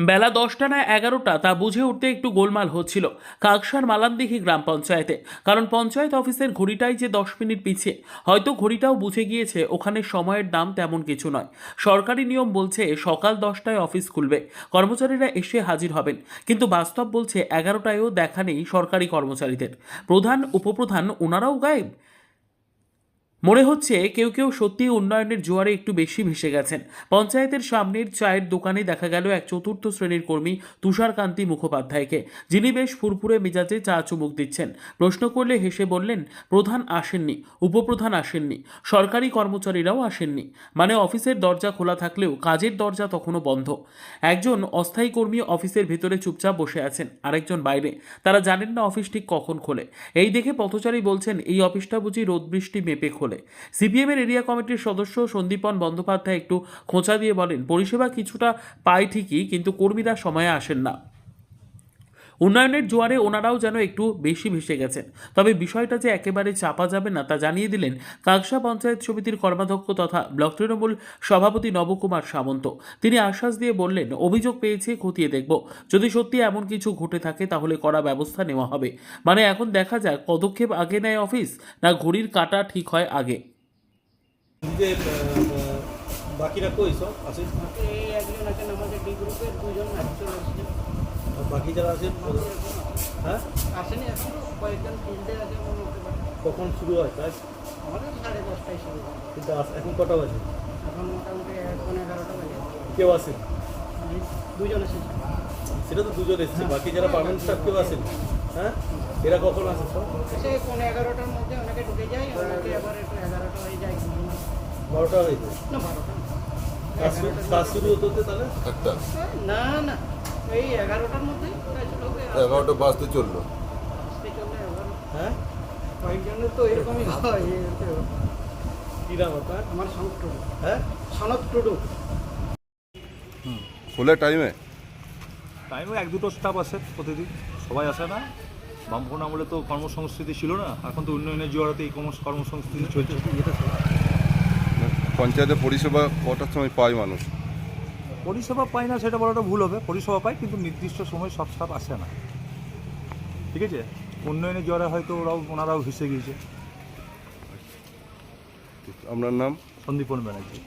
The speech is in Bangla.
বেলা দশটা না এগারোটা তা বুঝে উঠতে একটু গোলমাল হচ্ছিল। কাকসার মালানদিঘি গ্রাম পঞ্চায়েতে। কারণ পঞ্চায়েত অফিসের ঘড়িটাই যে দশ মিনিট পিছিয়ে। হয়তো ঘড়িটাও বুঝে গিয়েছে, ওখানে সময়ের দাম তেমন কিছু নয়। সরকারি নিয়ম বলছে, সকাল দশটায় অফিস খুলবে। কর্মচারীরা এসে হাজির হবেন। কিন্তু বাস্তব বলছে, এগারোটায়ও দেখা নেই সরকারি কর্মচারীদের। প্রধান, উপপ্রধান, ওনারাও গায়েব? মনে হচ্ছে কেউ কেউ সত্যি উন্নয়নের জোয়ারে একটু বেশি ভেসে গেছেন। পঞ্চায়েতের সামনের চায়ের দোকানে দেখা গেল এক চতুর্থ শ্রেণির কর্মী তুষারকান্তি মুখোপাধ্যায়কে, যিনি বেশ ফুরফুরে মেজাজে চা চুমুক দিচ্ছেন। প্রশ্ন করলে হেসে বললেন, প্রধান আসেননি, উপপ্রধান আসেননি, সরকারি কর্মচারীরাও আসেননি। মানে অফিসের দরজা খোলা থাকলেও কাজের দরজা তখনও বন্ধ। একজন অস্থায়ী কর্মী অফিসের ভেতরে চুপচাপ বসে আছেন আরেকজন বাইরে। তারা জানেন না অফিস ঠিক কখন খোলে। এই দেখে পথচারী বলছেন, এই অফিসটা বুঝি রোদ বৃষ্টি মেপে খোলে। সিপিএমের এরিয়া কমিটির সদস্য সন্দীপন বন্দ্যোপাধ্যায় একটু খোঁচা দিয়ে বলেন, পরিষেবা কিছুটা পায় ঠিকই, কিন্তু কর্মীরা সময়ে আসেন না। উন্নয়নের জোয়ারে ওনারাও যেন একটু বেশি ভেসে গেছেন। তবে বিষয়টা যে একেবারে চাপা যাবে না তা জানিয়ে দিলেন কাকসা পঞ্চায়েত সমিতির কর্মাধ্যক্ষ তথা ব্লক তৃণমূল সভাপতি নবকুমার সামন্ত। তিনি আশ্বাস দিয়ে বললেন অভিযোগ পেয়েছে খতিয়ে দেখব। যদি সত্যি এমন কিছু ঘটে থাকে তাহলে কড়া ব্যবস্থা নেওয়া হবে। মানে এখন দেখা যাক পদক্ষেপ আগে নেয় অফিস না ঘড়ির কাটা ঠিক হয় আগে? বাকিরা কই সব? আছে এই একজন আছেন আমাদের ডি গ্রুপের দুজন একজন আর বাকি যারা আছে হ্যাঁ? আসেনি এখন কয়েকজন ফিল্ডে আছে কখন শুরু হয় কাজ? আমাদের সাড়ে দশটায় শুরু হয়। কিন্তু আস- এখন কটা বাজে? এখন মোটামুটি এখন এগারোটা বাজে। কেউ আসেন? দুজন এসেছে। সেটা তো দুজন এসছে বাকি যারা পার্মানেন্ট স্টাফ কেউ আসেন? হ্যাঁ? এরা কখন আসে সব? সে পনেরো এগারোটার মধ্যে অনেকে ঢুকে যায় অনেকে আবার একটু এগারোটা হয়ে যায়। বারোটা হয়ে যায়? না বারোটা। কাজ শুরু- হতে হতে তাহলে? না না। এই এগারোটার আর এগারোটা বাজতে চলল। হ্যাঁ? কয়েকজনের তো এরকমই হয় আমার সনদ টুডু। হ্যাঁ? সনদ টুডু। খোলে টাইমে টাইমে এক দুটো স্টাফ আসে প্রতিদিন। সবাই আসে না। বামফোন আমলে তো কর্মসংস্কৃতি ছিল না। এখন তো উন্নয়নের জোয়ারাতে এই কর্ম- কর্মসংস্কৃতি চলছে। পঞ্চায়েতে পরিষেবা কটার সময় পায় মানুষ? পরিষেবা পাই না সেটা বলাটা ভুল হবে পরিষেবা পাই কিন্তু নির্দিষ্ট সময় সব স্টাফ আসে না। ঠিক আছে? উন্নয়নের জ্বরে হয়তো ওরাও ওনারাও ভেসে গিয়েছে। আপনার নাম? সন্দীপন ব্যানার্জি।